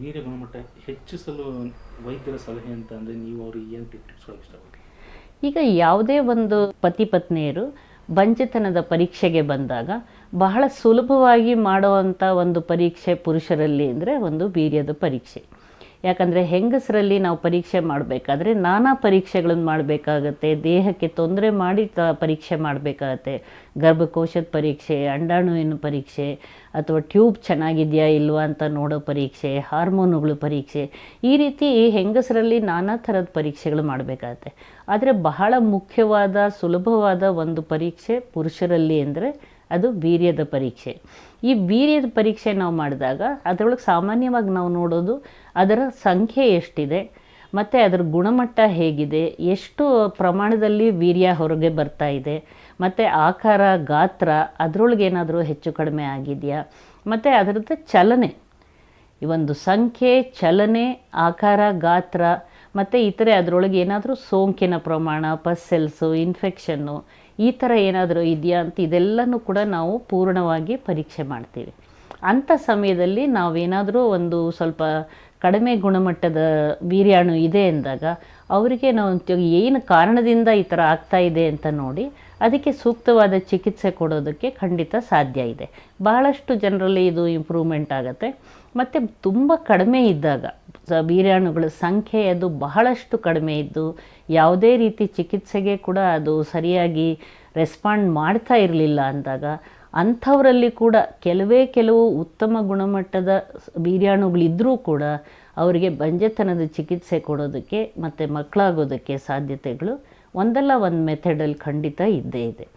Urea ಗುಣಮಟ್ಟ ಹೆಚ್ಚಿಸಲು ವೈದ್ಯರ ಸಲಹೆ ಅಂತ ಅಂದರೆ ನೀವು ಅವ್ರಿಗೆ ಏನು ಟಿಪ್ಸ್ ಇಷ್ಟಪಡ್ತೀವಿ ಈಗ ಯಾವುದೇ ಒಂದು ಪತಿ ಪತ್ನಿಯರು ಬಂಜೆತನದ ಪರೀಕ್ಷೆಗೆ ಬಂದಾಗ ಬಹಳ ಸುಲಭವಾಗಿ ಮಾಡುವಂಥ ಒಂದು ಪರೀಕ್ಷೆ ಪುರುಷರಲ್ಲಿ ಅಂದರೆ ಒಂದು ವೀರ್ಯದ ಪರೀಕ್ಷೆ. ಯಾಕಂದರೆ ಹೆಂಗಸರಲ್ಲಿ ನಾವು ಪರೀಕ್ಷೆ ಮಾಡಬೇಕಾದ್ರೆ ನಾನಾ ಪರೀಕ್ಷೆಗಳನ್ನು ಮಾಡಬೇಕಾಗತ್ತೆ, ದೇಹಕ್ಕೆ ತೊಂದರೆ ಮಾಡಿ ತ ಪರೀಕ್ಷೆ ಮಾಡಬೇಕಾಗತ್ತೆ. ಗರ್ಭಕೋಶದ ಪರೀಕ್ಷೆ, ಅಂಡಾಣುವಿನ ಪರೀಕ್ಷೆ ಅಥವಾ ಟ್ಯೂಬ್ ಚೆನ್ನಾಗಿದೆಯಾ ಇಲ್ವಾ ಅಂತ ನೋಡೋ ಪರೀಕ್ಷೆ, ಹಾರ್ಮೋನುಗಳು ಪರೀಕ್ಷೆ, ಈ ರೀತಿ ಹೆಂಗಸರಲ್ಲಿ ನಾನಾ ಥರದ ಪರೀಕ್ಷೆಗಳು ಮಾಡಬೇಕಾಗತ್ತೆ. ಆದರೆ ಬಹಳ ಮುಖ್ಯವಾದ, ಸುಲಭವಾದ ಒಂದು ಪರೀಕ್ಷೆ ಪುರುಷರಲ್ಲಿ ಅಂದರೆ ಅದು ವೀರ್ಯದ ಪರೀಕ್ಷೆ. ಈ ವೀರ್ಯದ ಪರೀಕ್ಷೆ ನಾವು ಮಾಡಿದಾಗ ಅದರೊಳಗೆ ಸಾಮಾನ್ಯವಾಗಿ ನಾವು ನೋಡೋದು ಅದರ ಸಂಖ್ಯೆ ಎಷ್ಟಿದೆ, ಮತ್ತು ಅದರ ಗುಣಮಟ್ಟ ಹೇಗಿದೆ, ಎಷ್ಟು ಪ್ರಮಾಣದಲ್ಲಿ ವೀರ್ಯ ಹೊರಗೆ ಬರ್ತಾ ಇದೆ, ಮತ್ತು ಆಕಾರ, ಗಾತ್ರ, ಅದರೊಳಗೆ ಏನಾದರೂ ಹೆಚ್ಚು ಕಡಿಮೆ ಆಗಿದೆಯಾ, ಮತ್ತು ಅದರದ್ದು ಚಲನೆ, ಈ ಒಂದು ಸಂಖ್ಯೆ, ಚಲನೆ, ಆಕಾರ, ಗಾತ್ರ, ಮತ್ತು ಇತರೆ ಅದರೊಳಗೆ ಏನಾದರೂ ಸೋಂಕಿನ ಪ್ರಮಾಣ ಪಸ್ಸೆಲ್ಸು ಇನ್ಫೆಕ್ಷನ್ನು ಈ ಥರ ಏನಾದರೂ ಇದೆಯಾ ಅಂತ ಇದೆಲ್ಲನೂ ಕೂಡ ನಾವು ಪೂರ್ಣವಾಗಿ ಪರೀಕ್ಷೆ ಮಾಡ್ತೀವಿ. ಅಂಥ ಸಮಯದಲ್ಲಿ ನಾವೇನಾದರೂ ಒಂದು ಸ್ವಲ್ಪ ಕಡಿಮೆ ಗುಣಮಟ್ಟದ ವೀರ್ಯಾಣು ಇದೆ ಎಂದಾಗ ಅವರಿಗೆ ನಾವು ಏನು ಕಾರಣದಿಂದ ಈ ಥರ ಆಗ್ತಾ ಇದೆ ಅಂತ ನೋಡಿ ಅದಕ್ಕೆ ಸೂಕ್ತವಾದ ಚಿಕಿತ್ಸೆ ಕೊಡೋದಕ್ಕೆ ಖಂಡಿತ ಸಾಧ್ಯ ಇದೆ. ಬಹಳಷ್ಟು ಜನರಲ್ಲಿ ಇದು ಇಂಪ್ರೂವ್ಮೆಂಟ್ ಆಗುತ್ತೆ. ಮತ್ತು ತುಂಬ ಕಡಿಮೆ ಇದ್ದಾಗ ವೀರ್ಯಾಣುಗಳ ಸಂಖ್ಯೆ ಅದು ಬಹಳಷ್ಟು ಕಡಿಮೆ ಇದ್ದು ಯಾವುದೇ ರೀತಿ ಚಿಕಿತ್ಸೆಗೆ ಕೂಡ ಅದು ಸರಿಯಾಗಿ ರೆಸ್ಪಾಂಡ್ ಮಾಡ್ತಾ ಇರಲಿಲ್ಲ ಅಂದಾಗ ಅಂಥವರಲ್ಲಿ ಕೂಡ ಕೆಲವೇ ಕೆಲವು ಉತ್ತಮ ಗುಣಮಟ್ಟದ ವೀರ್ಯಾಣುಗಳಿದ್ದರೂ ಕೂಡ ಅವರಿಗೆ ಬಂಜೆತನದ ಚಿಕಿತ್ಸೆ ಕೊಡೋದಕ್ಕೆ ಮತ್ತು ಮಕ್ಕಳಾಗೋದಕ್ಕೆ ಸಾಧ್ಯತೆಗಳು ಒಂದಲ್ಲ ಒಂದು ಮೆಥಡಲ್ಲಿ ಖಂಡಿತ ಇದ್ದೇ ಇದೆ.